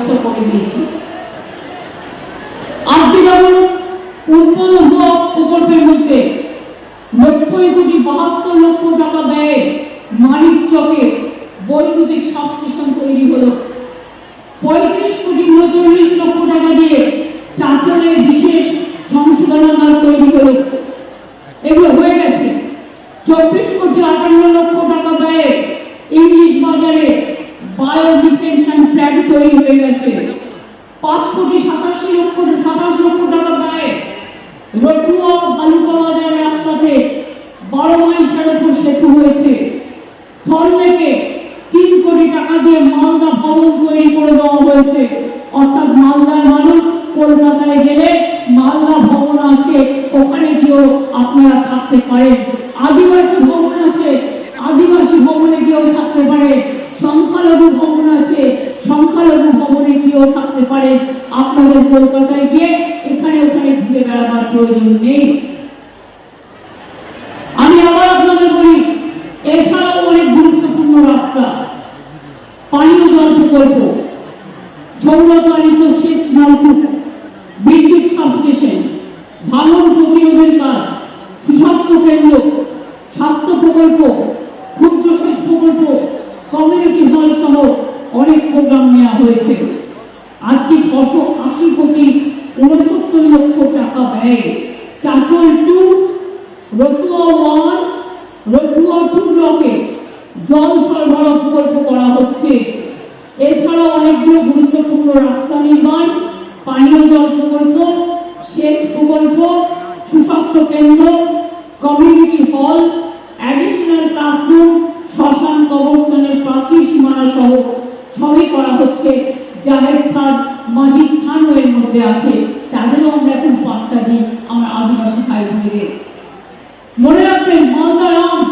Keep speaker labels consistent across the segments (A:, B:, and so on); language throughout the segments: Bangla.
A: ব্যবস্থা করে দিয়েছি। আজকে যেমন উৎপন্ন প্রকল্পের মধ্যে নব্বই কোটি বাহাত্তর লক্ষ টাকা ব্যয়ে মানিক চকে বৈদ্যুতিক সাবস্টেশন তৈরি হলো। পঁয়ত্রিশ কোটি উনচল্লিশ লক্ষ টাকা দিয়ে চাঁচলের বিশেষ সংশোধনাগার তৈরি হলো। এগুলো হয়ে গেছে। চব্বিশ কোটি আটান্ন লক্ষ টাকা ব্যয়ে ইংলিশ বাজারে বায়ো ডিটেনশন প্ল্যান্ট তৈরি হয়ে গেছে পাঁচ কোটি সাতাশি লক্ষ সাতাশ লক্ষ টাকা ব্যয়ে রতুয়া ভালুকা বাজার রাস্তাতে বারো মাইসের উপর সেতু হয়েছে। সল্টলেকে তিন কোটি টাকা দিয়ে মালদা ভবন তৈরি করে দেওয়া হয়েছে। অর্থাৎ মালদার মানুষ কলকাতায় গেলে মালদা ভবন আছে, ওখানে গিয়েও আপনারা থাকতে পারেন। আদিবাসী গিয়েও থাকতে পারে, আপনাদের কলকাতায় গিয়ে এখানে ওখানে ঘুরে বেড়াবার প্রয়োজন নেই। আমি আবার আপনাদের বলি, এছাড়াও অনেক গুরুত্বপূর্ণ রাস্তা, পানীয় জল প্রকল্প, সৌরচালিত সেচ নলকূপ বিদ্যুৎ সাবস্টেশন ভাঙন প্রতিরোধের কাজ, সুস্বাস্থ্য কেন্দ্র, স্বাস্থ্য প্রকল্প ক্ষুদ্র সেচ প্রকল্প কমিউনিটি হল সহ অনেক প্রোগ্রাম নেওয়া হয়েছে। আজকে ছশো আশি কোটি উনসত্তর লক্ষ টাকা ব্যয়ে। Chanchal two Ratua one, Ratua two ব্লকে জল সরবরাহ প্রকল্প করা হচ্ছে। এছাড়াও অনেকগুলো গুরুত্বপূর্ণ রাস্তা নির্মাণ, পানীয় জল প্রকল্প, সেচ প্রকল্প, সুস্বাস্থ্য কেন্দ্র কমিউনিটি হল অ্যাডিশনাল ক্লাসরুম শ্মশান কবরস্থানের প্রাচীর সীমানা সহ সবই করা হচ্ছে। জাহের খান, মাজিদ খান এর মধ্যে আছে। তাদেরও আমরা এখন পাট্টা দিই আমার আদিবাসী ভাই বোনেদের মনে রাখবেন মালদা আম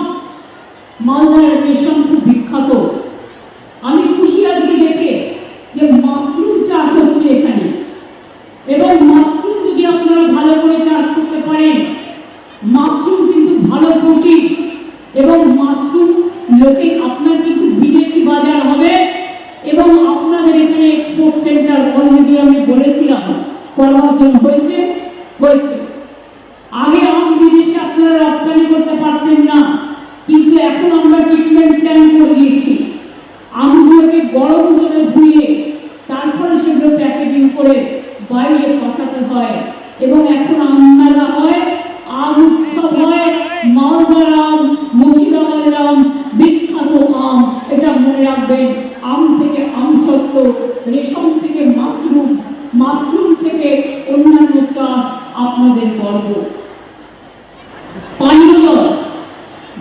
A: মালদার রেশম খুব বিখ্যাত আমি খুশি আজকে দেখে যে মাশরুম চাষ হচ্ছে এখানে এবং মাশরুম যদি আপনারা ভালো করে চাষ করতে পারেন মাশরুম কিন্তু ভালো প্রোটিন এবং মাশরুম লোকে আপনার কিন্তু বিদেশি বাজার হবে এবং আপনাদের এখানে এক্সপোর্ট সেন্টার অলরেডি আমি বলেছিলাম করবার জন্য হয়েছে? হয়েছে। আগে আম বিদেশে আপনারা রপ্তানি করতে পারতেন না, কিন্তু এখন আমরা ট্রিটমেন্ট প্ল্যান করে দিয়েছি। আমগুলোকে গরম জলে ধুয়ে তারপরে সেগুলো প্যাকেজিং করে বাইরে পাঠাতে হয়। এবং এখন আম মেলা হয় আম উৎসব হয় মালদার আম, মুর্শিদাবাদের আম, বিখ্যাত আম। এটা মনে রাখবেন, আম থেকে আমসত্ব রেশম থেকে মাশরুম মাশরুম থেকে অন্যান্য চাষ আপনাদের গর্ব। পানীয়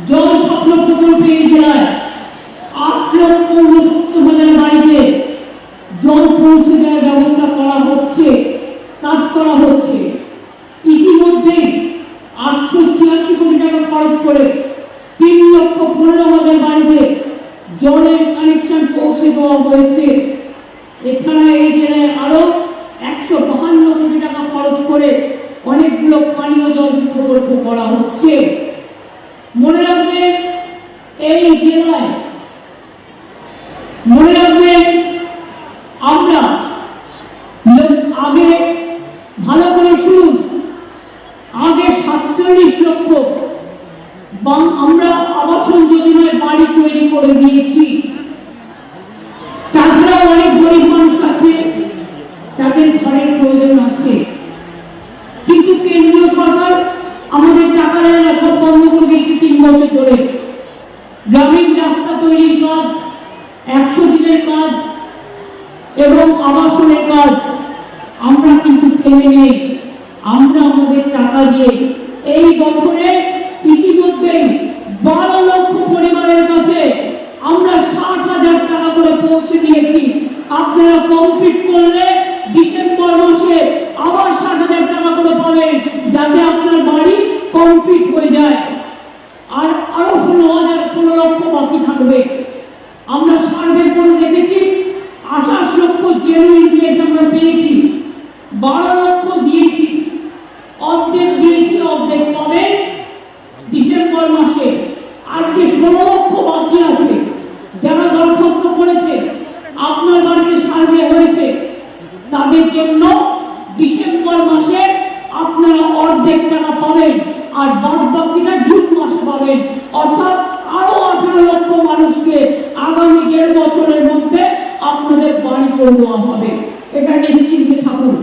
A: জল স্বপ্ন প্রকল্পে এই জেলায়। আট লক্ষ উনসত্তর হাজার বাড়িতে জল পৌঁছে দেওয়ার ব্যবস্থা করা হচ্ছে, কাজ করা হচ্ছে। ইতিমধ্যে আটশো ছিয়াশি কোটি টাকা খরচ করে তিন লক্ষ পনেরো হাজার বাড়িতে জলের কানেকশন পৌঁছে দেওয়া হয়েছে। এছাড়া এই জেলায় আরও একশো বাহান্ন কোটি টাকা খরচ করে অনেকগুলো পানীয় জল প্রকল্প করা হচ্ছে। মনে রাখবেন এই জেলায় মনে রাখবেন আমরা আগে ভালো করে শুনুন, আগে সাতচল্লিশ লক্ষ আমরা আবাসন যোজনায় বাড়ি তৈরি করে দিয়েছি তাছাড়াও অনেক গরিব মানুষ আছে তাদের ঘরের প্রয়োজন আছে কিন্তু কেন্দ্রীয় সরকার আমাদের টাকা দেয় না সব বন্ধ করে দিয়েছে তিন বছর ধরে গ্রামীণ রাস্তা তৈরির কাজ, একশো দিনের কাজ এবং আবাসনের কাজ, আমরা কিন্তু থেমে নেই আমরা আমাদের টাকা দিয়ে এই বছরে ইতিমধ্যে বারো লক্ষ পরিবারের কাছে আমরা ষাট হাজার টাকা করে পৌঁছে দিয়েছি। আপনারা কমপ্লিট করলে ডিসেম্বর মাসে আবার ষাট হাজার টাকা করে পাবেন যাতে আপনার বাড়ি কমপ্লিট হয়ে যায় আর আরও ষোলো হাজার ষোলো লক্ষ বাকি থাকবে আমরা সার্ভে করে দেখেছি আঠাশ লক্ষ জেনুইন কেস আমরা পেয়েছি বারো লক্ষ দিয়েছি। অর্ধেক দিয়েছি, অর্ধেক পাবেন ডিসেম্বর মাসে। আর যে ষোলো লক্ষ বাকি আছে, যারা দরখাস্ত করেছে, আপনার বাড়িতে সার্ভে হয়েছে, তাদের জন্য ডিসেম্বর মাসে আপনারা অর্ধেক টাকা পাবেন আর বাদ বাকিটা জুন মাসে পাবেন। অর্থাৎ আরও আঠারো লক্ষ মানুষকে আগামী দেড় বছরের মধ্যে আপনাদের বাড়ি করে দেওয়া হবে। এটা নিশ্চিন্তে থাকুন।